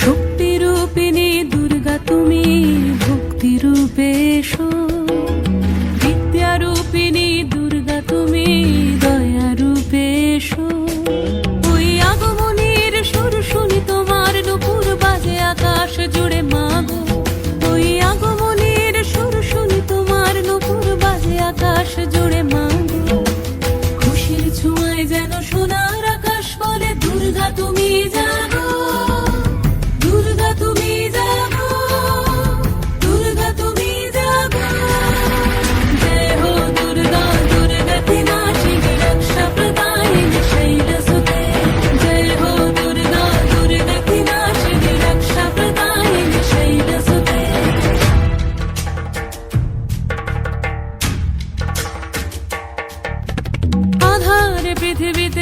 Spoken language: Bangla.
শক্তি রূপিণী দুর্গা তুমি ভক্তি রূপে এসো। সোনার আকাশ বলে, দুর্গা, তুমি জাগো দুর্গা, তুমি জাগো দুর্গা, তুমি জাগো জয় হো দুর্গা দুর্গতি নাশিনী পৃথিবীতে